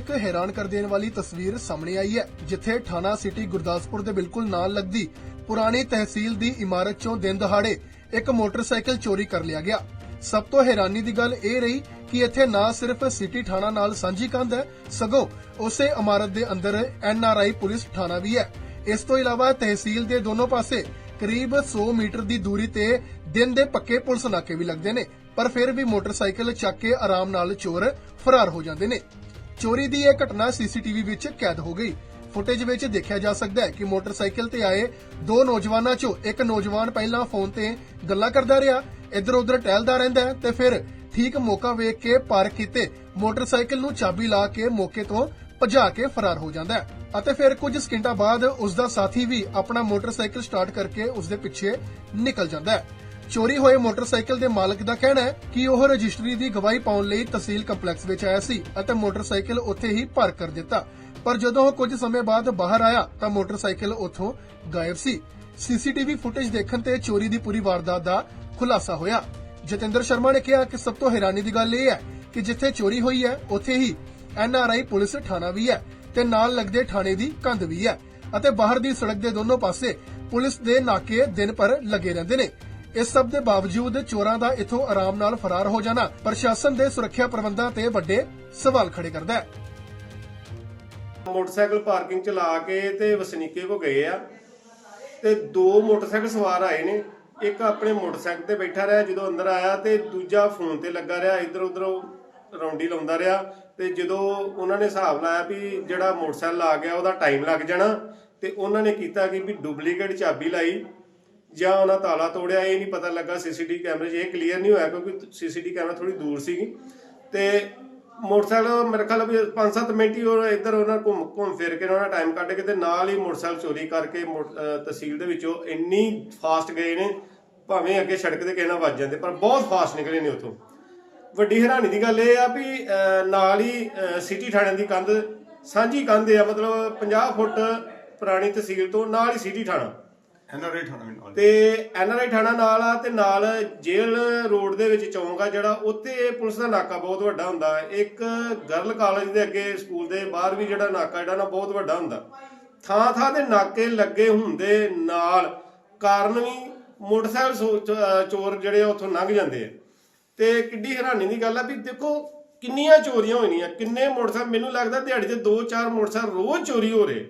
ਇੱਕ ਹੈਰਾਨ ਕਰ ਦੇਣ ਵਾਲੀ ਤਸਵੀਰ ਸਾਹਮਣੇ ਆਈ ਹੈ, ਜਿੱਥੇ ਥਾਣਾ ਸਿਟੀ ਗੁਰਦਾਸਪੁਰ ਦੇ ਬਿਲਕੁਲ ਨਾਲ ਲੱਗਦੀ ਪੁਰਾਣੀ ਤਹਿਸੀਲ ਦੀ ਇਮਾਰਤ ਚੋਂ ਦਿਨ ਦਹਾੜੇ ਇੱਕ ਮੋਟਰਸਾਈਕਲ ਚੋਰੀ ਕਰ ਲਿਆ ਗਿਆ। ਸਭ ਤੋਂ ਹੈਰਾਨੀ ਦੀ ਗੱਲ ਇਹ ਰਹੀ ਕਿ ਇੱਥੇ ਨਾ ਸਿਰਫ ਸਿਟੀ ਥਾਣਾ ਨਾਲ ਸਾਂਝੀ ਕੰਧ ਹੈ, ਸਗੋਂ ਉਸੇ ਇਮਾਰਤ ਦੇ ਅੰਦਰ ਐਨ ਆਰ ਆਈ ਪੁਲਿਸ ਥਾਣਾ ਵੀ ਹੈ। ਇਸ ਤੋਂ ਇਲਾਵਾ ਤਹਿਸੀਲ ਦੇ ਦੋਨੋਂ ਪਾਸੇ ਕਰੀਬ 100 ਮੀਟਰ ਦੀ ਦੂਰੀ ਤੇ ਦਿਨ ਦੇ ਪੱਕੇ ਪੁਲਿਸ ਨਾਕੇ ਵੀ ਲੱਗਦੇ ਨੇ, ਪਰ ਫਿਰ ਵੀ ਮੋਟਰਸਾਈਕਲ ਚੱਕ ਕੇ ਆਰਾਮ ਨਾਲ ਚੋਰ ਫਰਾਰ ਹੋ ਜਾਂਦੇ ਨੇ। ਚੋਰੀ ਦੀ ਇਹ ਘਟਨਾ ਸੀਸੀਟੀਵੀ ਵਿੱਚ ਕੈਦ ਹੋ ਗਈ। ਫੁਟੇਜ ਵਿੱਚ ਦੇਖਿਆ ਜਾ ਸਕਦਾ ਹੈ ਕਿ ਮੋਟਰਸਾਈਕਲ ਤੇ ਆਏ ਦੋ ਨੌਜਵਾਨਾਂ ਚੋਂ ਇੱਕ ਨੌਜਵਾਨ ਪਹਿਲਾਂ ਫੋਨ ਤੇ ਗੱਲਾਂ ਕਰਦਾ ਰਿਹਾ ਇੱਧਰ ਉੱਧਰ ਟਹਿਲਦਾ ਰਹਿੰਦਾ ਹੈ ਤੇ ਫਿਰ ਠੀਕ ਮੌਕਾ ਵੇਖ ਕੇ ਪਾਰਕ ਕੀਤੇ ਮੋਟਰਸਾਈਕਲ ਨੂੰ ਚਾਬੀ ਲਾ ਕੇ ਮੌਕੇ ਤੋਂ ਭਜਾ ਕੇ ਫਰਾਰ ਹੋ ਜਾਂਦਾ ਹੈ ਅਤੇ ਫਿਰ ਕੁਝ ਸਕਿੰਟਾਂ ਬਾਅਦ ਉਸ ਦਾ ਸਾਥੀ ਵੀ ਆਪਣਾ ਮੋਟਰਸਾਈਕਲ ਸਟਾਰਟ ਕਰਕੇ ਉਸ ਦੇ ਪਿੱਛੇ ਨਿਕਲ ਜਾਂਦਾ ਹੈ। ਚੋਰੀ ਹੋਏ ਮੋਟਰਸਾਈਕਲ ਦੇ ਮਾਲਕ ਦਾ ਕਹਿਣਾ ਹੈ ਕਿ ਉਹ ਰਜਿਸਟਰੀ ਦੀ ਗਵਾਹੀ ਪਾਉਣ ਲਈ ਤਹਿਸੀਲ ਕੰਪਲੈਕਸ ਵਿੱਚ ਆਇਆ ਸੀ ਅਤੇ ਮੋਟਰਸਾਈਕਲ ਉੱਥੇ ਹੀ ਪਾਰਕ ਕਰ ਦਿੱਤਾ। ਪਰ ਜਦੋਂ ਉਹ ਕੁਝ ਸਮੇਂ ਬਾਅਦ ਬਾਹਰ ਆਇਆ ਤਾਂ ਮੋਟਰਸਾਈਕਲ ਉੱਥੋਂ ਗਾਇਬ ਸੀ। ਸੀਸੀਟੀਵੀ ਫੁਟੇਜ ਦੇਖਣ ਤੇ ਚੋਰੀ ਦੀ ਪੂਰੀ ਵਾਰਦਾਤ ਦਾ ਖੁਲਾਸਾ ਹੋਇਆ। ਜਤਿੰਦਰ ਸ਼ਰਮਾ ਨੇ ਕਿਹਾ ਕਿ ਸਭ ਤੋਂ ਹੈਰਾਨੀ ਦੀ ਗੱਲ ਇਹ ਹੈ ਕਿ ਜਿੱਥੇ ਚੋਰੀ ਹੋਈ ਹੈ, ਉੱਥੇ ਹੀ ਐਨਆਰਆਈ ਪੁਲਿਸ ਥਾਣਾ ਵੀ ਹੈ ਤੇ ਨਾਲ ਲੱਗਦੇ ਥਾਣੇ ਦੀ ਕੰਧ ਵੀ ਹੈ ਅਤੇ ਬਾਹਰ ਦੀ ਸੜਕ ਦੇ ਦੋਨੋਂ ਪਾਸੇ ਪੁਲਿਸ ਦੇ ਨਾਕੇ ਦਿਨ ਪਰ ਲੱਗੇ ਰਹਿੰਦੇ ਨੇ। ਇਸ ਸਭ ਦੇ ਬਾਵਜੂਦ ਚੋਰਾਂ ਦਾ ਇਥੋਂ ਆਰਾਮ ਨਾਲ ਫਰਾਰ ਹੋ ਜਾਣਾ ਪ੍ਰਸ਼ਾਸਨ ਦੇ ਸੁਰੱਖਿਆ ਪ੍ਰਬੰਧਾਂ ਤੇ ਵੱਡੇ ਸਵਾਲ ਖੜੇ ਕਰਦਾ ਹੈ। ਮੋਟਰਸਾਈਕਲ ਪਾਰਕਿੰਗ ਚ ਲਾ ਕੇ ਤੇ ਵਸਨੀਕੇ ਕੋ ਗਏ ਆ ਤੇ ਦੋ ਮੋਟਰਸਾਈਕਲ ਸਵਾਰ ਆਏ ਨੇ। ਇੱਕ ਆਪਣੇ ਮੋਟਰਸਾਈਕਲ ਤੇ ਬੈਠਾ ਰਿਹਾ, ਜਦੋਂ ਅੰਦਰ ਆਇਆ ਤੇ ਦੂਜਾ ਫੋਨ ਤੇ ਲੱਗਾ ਰਿਹਾ ਇੱਧਰ ਉਧਰ ਰੌਂਡੀ ਲਾਉਂਦਾ ਰਿਹਾ ਤੇ ਜਦੋਂ ਉਹਨਾਂ ਨੇ ਹਿਸਾਬ ਲਾਇਆ ਵੀ ਜਿਹੜਾ ਮੋਟਰਸਾਈਕਲ ਆ ਗਿਆ, ਉਹਦਾ ਟਾਈਮ ਲੱਗ ਜਾਣਾ ਤੇ ਉਹਨਾਂ ਨੇ ਕੀਤਾ ਕਿ ਵੀ ਡੁਪਲੀਕੇਟ ਚਾਬੀ ਲਾਈ ਜਾਂ ਉਹਨਾਂ ਤਾਲਾ ਤੋੜਿਆ, ਇਹ ਨਹੀਂ ਪਤਾ ਲੱਗਾ ਸੀਸੀਟੀਵੀ ਕੈਮਰੇ 'ਚ, ਇਹ ਕਲੀਅਰ ਨਹੀਂ ਹੋਇਆ ਕਿਉਂਕਿ ਸੀਸੀਟੀਵੀ ਕੈਮਰਾ ਥੋੜੀ ਦੂਰ ਸੀਗੀ। ਤੇ ਮੋਟਰਸਾਈਕਲ ਮੇਰੇ ਖਿਆਲ ਵੀ 5-7 ਮਿੰਟ ਹੀ ਉਹ ਇੱਧਰ ਉਹਨਾਂ ਘੁੰਮ ਘੁੰਮ ਫਿਰ ਕੇ ਉਹਨਾਂ ਟਾਈਮ ਕੱਢ ਕੇ ਤੇ ਨਾਲ ਹੀ ਮੋਟਰਸਾਈਕਲ ਚੋਰੀ ਕਰਕੇ ਮੋਟ- ਤਹਿਸੀਲ ਦੇ ਵਿੱਚੋਂ ਇੰਨੀ ਫਾਸਟ ਗਏ ਨੇ, ਭਾਵੇਂ ਅੱਗੇ ਸੜਕ ਤੇ ਕਿਸੇ ਨਾਲ ਵੱਜ ਜਾਂਦੇ, ਪਰ ਬਹੁਤ ਫਾਸਟ ਨਿਕਲੇ ਨੇ ਉੱਥੋਂ। ਵੱਡੀ ਹੈਰਾਨੀ ਦੀ ਗੱਲ ਇਹ ਆ ਵੀ ਨਾਲ ਹੀ ਸਿਟੀ ਥਾਣੇ ਦੀ ਕੰਧ, ਸਾਂਝੀ ਕੰਧ ਆ, ਮਤਲਬ 50 ਫੁੱਟ ਪੁਰਾਣੀ ਤਹਿਸੀਲ ਤੋਂ ਨਾਲ ਹੀ ਸਿਟੀ ਥਾਣਾ। ਐਨਆਰਆਈ ਥਾਣਾ ਵੀ ਨਾਲ ਤੇ ਐਨਆਰਆਈ ਥਾਣਾ ਨਾਲ ਆ ਤੇ ਨਾਲ ਜੇਲ੍ਹ ਰੋਡ ਦੇ ਵਿੱਚ ਚੌਂਕ ਆ ਜਿਹੜਾ, ਉੱਥੇ ਪੁਲਿਸ ਦਾ ਨਾਕਾ ਬਹੁਤ ਵੱਡਾ ਹੁੰਦਾ। ਇੱਕ ਗਰਲ ਕਾਲਜ ਦੇ ਅੱਗੇ ਸਕੂਲ ਦੇ ਬਾਹਰ ਵੀ ਜਿਹੜਾ ਨਾਕਾ ਜਿਹੜਾ ਨਾ ਬਹੁਤ ਵੱਡਾ ਹੁੰਦਾ। ਥਾਂ ਥਾਂ ਤੇ ਨਾਕੇ ਲੱਗੇ ਹੁੰਦੇ ਨਾਲ, ਕਾਰਨ ਵੀ ਮੋਟਰਸਾਈਕਲ ਚੋਰ ਜਿਹੜੇ ਉੱਥੋਂ ਲੰਘ ਜਾਂਦੇ ਆ। ਤੇ ਕਿੱਡੀ ਹੈਰਾਨੀ ਦੀ ਗੱਲ ਆ ਵੀ ਦੇਖੋ, ਕਿੰਨੀਆਂ ਚੋਰੀਆਂ ਹੋਈਆਂ, ਕਿੰਨੇ ਮੋਟਰਸਾਈਕਲ ਮੈਨੂੰ ਲੱਗਦਾ ਦਿਹਾੜੀ ਤੇ 2-4 ਮੋਟਰਸਾਈਕਲ ਰੋਜ਼ ਚੋਰੀ ਹੋ ਰਹੇ।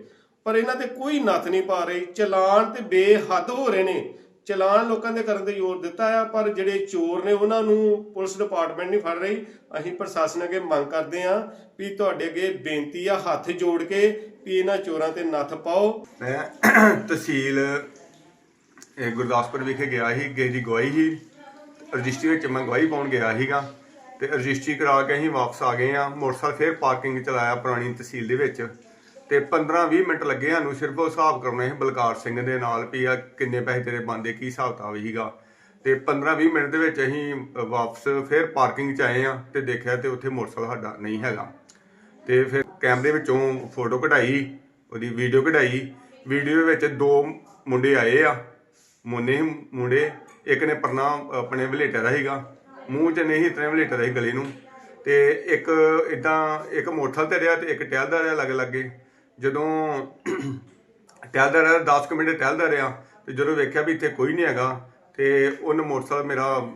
ਪਰ ਇਹਨਾਂ ਤੇ ਕੋਈ ਨੱਥ ਨਹੀਂ ਪਾ ਰਹੀ। ਚਲਾਨ ਤੇ ਬੇਹੱਦ ਹੋ ਰਹੇ ਨੇ। ਚਲਾਨ ਲੋਕਾਂ ਦੇ ਕਰਨ ਤੇ ਜ਼ੋਰ ਦਿੱਤਾ ਆ, ਪਰ ਜਿਹੜੇ ਚੋਰ ਨੇ ਉਹਨਾਂ ਨੂੰ ਪੁਲਿਸ ਡਿਪਾਰਟਮੈਂਟ ਨਹੀਂ ਫੜ ਰਹੀ। ਅਸੀਂ ਪ੍ਰਸ਼ਾਸਨ ਅੱਗੇ ਮੰਗ ਕਰਦੇ ਆ ਵੀ ਤੁਹਾਡੇ ਅੱਗੇ ਬੇਨਤੀ ਆ, ਹੱਥ ਜੋੜ ਕੇ ਵੀ ਇਹਨਾਂ ਚੋਰਾਂ ਤੇ ਨੱਥ ਪਾਓ। ਮੈਂ ਤਹਿਸੀਲ, ਇਹ ਗੁਰਦਾਸਪੁਰ ਵਿਖੇ ਗਿਆ ਸੀ ਗਏ ਦੀ ਗਵਾਹੀ ਸੀ। ਰਜਿਸਟਰੀ ਵਿੱਚ ਮੈਂ ਗਵਾਹੀ ਪਾਉਣ ਗਿਆ ਸੀਗਾ। ਤੇ ਰਜਿਸਟਰੀ ਕਰਾ ਕੇ ਅਸੀਂ ਵਾਪਸ ਆ ਗਏ ਆ ਮੋਟਰਸਾਈਕਲ ਫੇਰ ਪਾਰਕਿੰਗ ਚਲਾਇਆ ਪੁਰਾਣੀ ਤਹਿਸੀਲ ਦੇ ਵਿੱਚ। ਤੇ 15-20 ਮਿੰਟ ਲੱਗੇ ਸਾਨੂੰ ਸਿਰਫ ਉਹ ਹਿਸਾਬ ਕਰਨਾ ਸੀ ਬਲਕਾਰ ਸਿੰਘ ਦੇ ਨਾਲ ਵੀ ਆ ਕਿੰਨੇ ਪੈਸੇ ਤੇਰੇ ਬੰਦੇ ਕੀ ਹਿਸਾਬ ਕਿਤਾਬ ਸੀਗਾ। ਤੇ 15-20 ਮਿੰਟ ਦੇ ਵਿੱਚ ਅਸੀਂ ਵਾਪਸ ਫਿਰ ਪਾਰਕਿੰਗ ਚ ਆਏ ਆ ਤੇ ਦੇਖਿਆ ਤੇ ਉੱਥੇ ਮੋਟਰਸਾਈਕਲ ਸਾਡਾ ਨਹੀਂ ਹੈਗਾ। ਤੇ ਫਿਰ ਕੈਮਰੇ ਵਿੱਚੋਂ ਫੋਟੋ ਕਢਾਈ, ਉਹਦੀ ਵੀਡੀਓ ਕਢਾਈ। ਵੀਡੀਓ ਵਿੱਚ ਦੋ ਮੁੰਡੇ ਆਏ ਆ। ਮੁੰਨੇ ਮੁੰਡੇ, ਇੱਕ ਨੇ ਪਰਨਾ ਆਪਣੇ ਵਲੇਟੇ ਦਾ ਸੀਗਾ। ਮੂੰਹ 'ਚ ਨਹੀਂ ਇਤਨੇ ਵਲੇਟੇ ਦਾ ਸੀ ਗਲੇ ਨੂੰ। ਤੇ ਇੱਕ ਇਦਾਂ ਇੱਕ ਮੋਟਰਸਾਈਕਲ ਤੇ ਰਿਹਾ ਤੇ ਇੱਕ ਟਹਿਲਦਾ ਰਿਹਾ ਲੱਗ ਲੱਗੇ ਜਦੋਂ ਟਹਿਲਦਾ ਰਿਹਾ 10 ਕੁ ਮਿੰਟ ਟਹਿਲਦਾ ਰਿਹਾ ਤੇ ਜਦੋਂ ਵੇਖਿਆ ਵੀ ਇੱਥੇ ਕੋਈ ਨਹੀਂ ਹੈਗਾ ਤੇ ਉਹਨੇ ਮੋਟਰਸਾਈਕਲ ਮੇਰਾ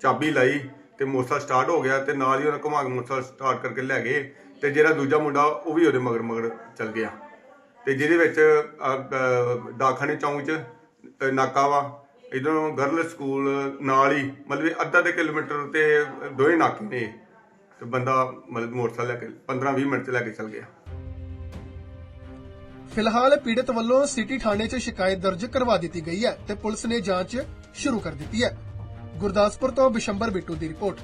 ਚਾਬੀ ਲਾਈ ਤੇ ਮੋਟਰਸਾਈਕਲ ਸਟਾਰਟ ਹੋ ਗਿਆ ਤੇ ਨਾਲ ਹੀ ਉਹਨੇ ਘੁਮਾ ਕੇ ਮੋਟਰਸਾਈਕਲ ਸਟਾਰਟ ਕਰਕੇ ਲੈ ਗਏ ਤੇ ਜਿਹੜਾ ਦੂਜਾ ਮੁੰਡਾ ਉਹ ਵੀ ਉਹਦੇ ਮਗਰ ਮਗਰ ਚੱਲ ਗਿਆ। ਤੇ ਜਿਹਦੇ ਵਿੱਚ ਅਹ, ਚੌਂਕ 'ਚ ਨਾਕਾ ਵਾ ਇਧਰੋਂ ਗਰਲ ਸਕੂਲ ਨਾਲ ਹੀ ਮਤਲਬ ਅੱਧਾ ਦੇ ਕਿਲੋਮੀਟਰ ਤੇ ਦੋਏ ਨਾਕੇ ਨੇ ਤੇ ਬੰਦਾ ਮਤਲਬ ਮੋਟਰਸਾਈਕਲ ਲੈ ਕੇ 15 20 ਮਿੰਟ 'ਚ ਲੈ ਕੇ ਚੱਲ ਗਿਆ। ਫਿਲਹਾਲ ਪੀੜਤ ਵੱਲੋਂ ਸਿਟੀ ਥਾਣੇ 'ਚ ਸ਼ਿਕਾਇਤ ਦਰਜ ਕਰਵਾ ਦਿੱਤੀ ਗਈ ਹੈ ਤੇ ਪੁਲਿਸ ਨੇ ਜਾਂਚ ਸ਼ੁਰੂ ਕਰ ਦਿੱਤੀ ਹੈ। ਗੁਰਦਾਸਪੁਰ ਤੋਂ ਬਿਸ਼ੰਬਰ ਬਿੱਟੂ ਦੀ ਰਿਪੋਰਟ।